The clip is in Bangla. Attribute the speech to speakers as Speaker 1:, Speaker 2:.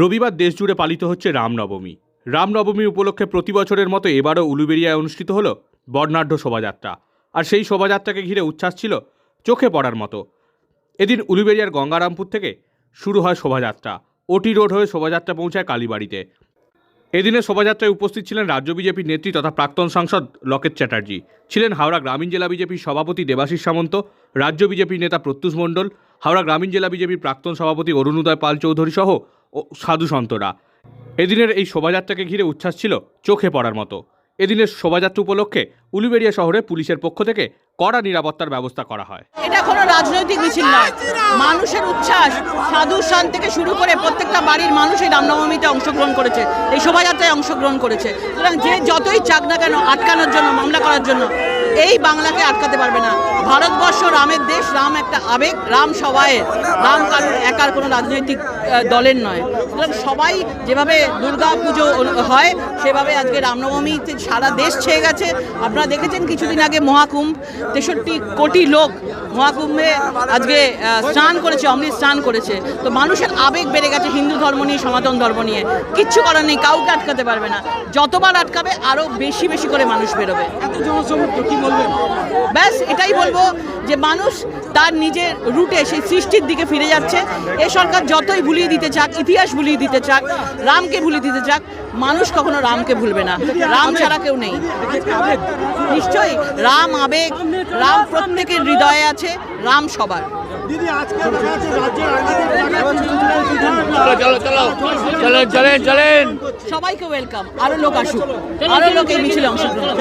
Speaker 1: রবিবার দেশজুড়ে পালিত হচ্ছে রামনবমী। রামনবমী উপলক্ষে প্রতি বছরের মতো এবারও উলুবেরিয়ায় অনুষ্ঠিত হলো বর্ণাঢ্য শোভাযাত্রা। আর সেই শোভাযাত্রাকে ঘিরে উচ্ছ্বাস ছিল চোখে পড়ার মতো। এদিন উলুবেরিয়ার গঙ্গারামপুর থেকে শুরু হয় শোভাযাত্রা। ওটি রোড হয়ে শোভাযাত্রা পৌঁছায় কালীবাড়িতে। এদিনের শোভাযাত্রায় উপস্থিত ছিলেন রাজ্য বিজেপির নেত্রী তথা প্রাক্তন সাংসদ লকেট চ্যাটার্জি। ছিলেন হাওড়া গ্রামীণ জেলা বিজেপির সভাপতি দেবাশিস সামন্ত, রাজ্য বিজেপির নেতা প্রত্যুষ মণ্ডল, হাওড়া গ্রামীণ জেলা বিজেপির প্রাক্তন সভাপতি অরুণোদয় পাল চৌধুরী সহ ও সাধু সন্তরা। এদিনের এই শোভাযাত্রাকে ঘিরে উচ্ছ্বাস ছিল চোখে পড়ার মতো। এদিনের শোভাযাত্রা উপলক্ষে উলুবেড়িয়া শহরে পুলিশের পক্ষ থেকে কড়া নিরাপত্তার ব্যবস্থা করা হয়।
Speaker 2: এটা কোনো রাজনৈতিক মিছিল নয়। মানুষের উচ্ছ্বাস, সাধু সান থেকে শুরু করে প্রত্যেকটা বাড়ির মানুষ এই রামনবমীতে অংশগ্রহণ করেছে। এই শোভাযাত্রায় অংশগ্রহণ করেছে। সুতরাং যে যতই চাক না কেন আটকানোর জন্য, মামলা করার জন্য এই বাংলাকে আটকাতে পারবে না। ভারতবর্ষ রামের দেশ, রাম একটা আবেগ, রাম সবাইয়ের। রাম কারোর একার কোনো রাজনৈতিক দলের নয়। সুতরাং সবাই যেভাবে দুর্গা পুজো হয়, সেভাবে আজকে রামনবমীতে সারা দেশ ছেয়ে গেছে। আপনারা দেখেছেন কিছুদিন আগে মহাকুম্ভ, তেষট্টি কোটি লোক মহাকুম্ভে আজকে স্নান করেছে, অমৃত স্নান করেছে। তো মানুষের আবেগ বেড়ে গেছে হিন্দু ধর্ম নিয়ে, সনাতন ধর্ম নিয়ে। কিচ্ছু করার নেই, কাউকে আটকাতে পারবে না। যতবার আটকাবে আরও বেশি বেশি করে মানুষ বেরোবে।
Speaker 3: বলবেন
Speaker 2: ব্যাস এটাই বলব যে মানুষ তার নিজের রুটে সেই সৃষ্টির দিকে ফিরে যাচ্ছে এ সরকার যতই ভুলিয়ে দিতে চাক ইতিহাস ভুলিয়ে দিতে চাক রামকে ভুলিয়ে দিতে চাক মানুষ কখনো রামকে ভুলবে না রাম ছাড়া কেউ নেই নিশ্চয়ই রাম আবেগ রাম প্রত্যেকের হৃদয়ে আছে রাম সবার
Speaker 3: দিদি আজকে দেখা যাচ্ছে রাজ্যের রাজনীতির
Speaker 4: চলো চলো চলেন চলেন চলেন
Speaker 2: সবাইকে ওয়েলকাম আরও লোক আসুক আরও লোক এই মিছিলে অংশগ্রহণ।